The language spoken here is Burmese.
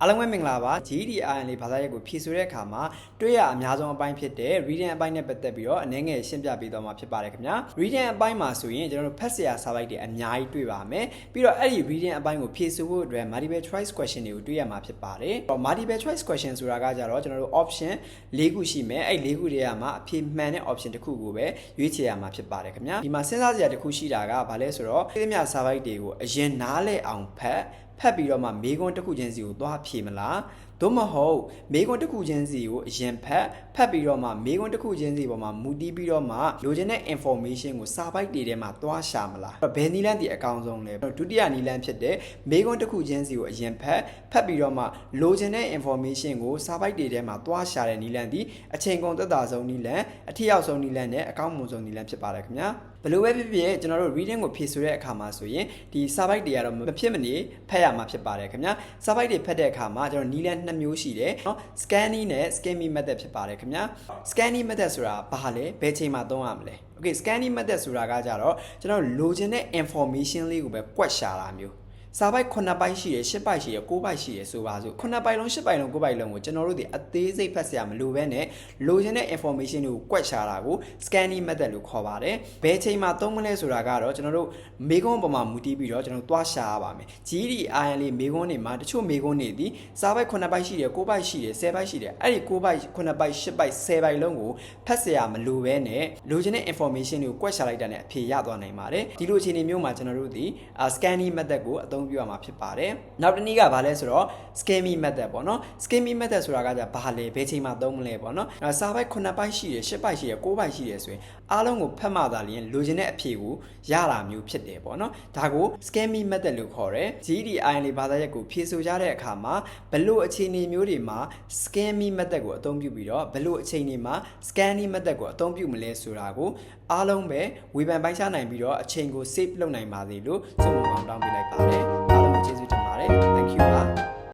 အားလုံးပဲမင်္ဂလာပါ GDIN လေးဘာသာရပ်ကိုဖြည့်ဆို့တဲ့အခါမှာတွေ့ရအများဆုံးအပိုင်းဖြစ်တဲ့ reading အပိုင်းနဲ့ပတ်သက်ပြီးတော့အနေငယ်ရှင်းပြပေးသွားမှာဖြစ်ပါတယ်ခင်ဗျာ reading အပိုင်းမှာဆိုရင်ကျွန်တော်တို့ဖတ်စရာစာပိုက်တွေအများကြီးတွေ့ပါမယ်ပြီးတော့အဲ့ဒီ reading အပိုင်းကိုဖြည့်ဆို့ဖို့အတွက် multiple choice question တွေကိုတွေ့ရမှာဖြစ်ပါတယ်တော့ multiple choice question ဆိုတာကကြတော့ကျွန်တော်တို့ option ၄ခုရှိမယ်အဲ့၄ခုတည်းကမှအဖြေမှန်တဲ့ option တစ်ခုကိုပဲရွေးချယ်ရမှာဖြစ်ပါတယ်ခင်ဗျာဒီမှာစဉ်းစားစရာတစ်ခုရှိတာကဘာလဲဆိုတော့ဒီမြစာပိုက်တွေကိုအရင်နားလဲအောင်ဖတ် ဖတ်ပြီးတော့မှမေခွန်းတစ်ခုချင်းစီကိုသွားဖြေမလားသို့မဟုတ်မေခွန်းတစ်ခုချင်းစီကိုအရင်ဖတ်ဖတ်ပြီးတော့မှမေခွန်းတစ်ခုချင်းစီပေါ်မှာမူတည်ပြီးတော့မှလိုချင်တဲ့ information ကိုစာပိုက်တွေထဲမှာသွားရှာမလားဘယ်နည်းလမ်းဒီအကောင်းဆုံးလဲဒုတိယနည်းလမ်းဖြစ်တဲ့မေခွန်းတစ်ခုချင်းစီကိုအရင်ဖတ်ဖတ်ပြီးတော့မှလိုချင်တဲ့ information ကိုစာပိုက်တွေထဲမှာသွားရှာတဲ့နည်းလမ်းဒီအချိန်ကုန်သက်သာဆုံးနည်းလမ်းအထက်ရောက်ဆုံးနည်းလမ်းနဲ့အကောင်းမွန်ဆုံးနည်းလမ်းဖြစ်ပါတယ်ခင်ဗျာဘယ်လိုပဲဖြစ်ဖြစ်ကျွန်တော်တို့ reading ကိုဖြည့်ဆိုတဲ့အခါမှာဆိုရင်ဒီစာပိုက်တွေကတော့မဖြစ်မနေဖတ်ရမှာဖြစ်ပါတယ်ခင်ဗျာစာပိုက်တွေဖတ်တဲ့အခါမှာကျွန်တော်နီးလန်း2မျိုးရှိတယ်နော် scanning နဲ့ skimming method ဖြစ်ပါတယ်ခင်ဗျာ scanning method ဆိုတာဘာလဲဘယ်ချိန်မှာသုံးရမလဲ okay scanning method ဆိုတာကကြတော့ကျွန်တော်လိုချင်တဲ့ information လေးကိုပဲကွက်ရှာတာမျိုး စာပိုက်9ပိုက်ရှိတယ်10ပိုက်ရှိတယ်9ပိုက်ရှိတယ်ဆိုပါစို့9ပိုက်လုံး10ပိုက်လုံး9ပိုက်လုံးကိုကျွန်တော်တို့ဒီအသေးစိတ်ဖတ်စရာမလိုဘဲနဲ့လိုချင်တဲ့ information တွေကိုကွက်ရှာတာကို scanning method လို့ခေါ်ပါတယ်ဘယ်ချိန်မှာသုံးမလဲဆိုတာကတော့ကျွန်တော်တို့မေခွန်းပေါ်မှာမူတည်ပြီးတော့ကျွန်တော်တို့သွားရှာရပါမယ် GD IN လေးမေခွန်းတွေမှာတချို့မေခွန်းတွေဒီစာပိုက်9ပိုက်ရှိတယ်9ပိုက်ရှိတယ်10ပိုက်ရှိတယ်အဲ့ဒီ9ပိုက်9ပိုက်10ပိုက်10ပိုက်လုံးကိုဖတ်စရာမလိုဘဲနဲ့လိုချင်တဲ့ information တွေကိုကွက်ရှာလိုက်တာနဲ့အဖြေရသွားနိုင်ပါတယ်ဒီလိုအခြေအနေမျိုးမှာကျွန်တော်တို့ဒီ scanning method ကိုအသုံးပြုရမှာဖြစ်ပါတယ်နောက်တစ်နည်းကဘာလဲဆိုတော့ scheming method ပေါ့နော် scheming method ဆိုတာကじゃဘာလဲဘယ်ချိန်မှာသုံးမလဲပေါ့နော်အဲစာပိုက်9ပိုက်ရှိတယ်10ပိုက်ရှိတယ်9ပိုက်ရှိတယ်ဆိုရင်အားလုံးကိုဖတ်မှသာလျှင်လိုချင်တဲ့အဖြေကိုရတာမျိုးဖြစ်တယ်ပေါ့နော်ဒါကို scheming method လို့ခေါ်တယ် GDI လေးဘာသာရပ်ကိုဖြည့်ဆို့ကြတဲ့အခါမှာဘလို့အခြေအနေမျိုးတွေမှာ scheming method ကိုအသုံးပြုပြီးတော့ဘလို့အခြေအနေမှာ scanning method ကိုအသုံးပြုမလဲဆိုတာကိုအားလုံးပဲဝေဖန်ပိုင်းခြားနိုင်ပြီးတော့အချိန်ကို save လုပ်နိုင်ပါစေလို့ဆုမွန်ကောင်းတောင်းပေးလိုက်ပါတယ်အားလုံးကိုကျေးဇူးတင်ပါတယ် thank you ပါ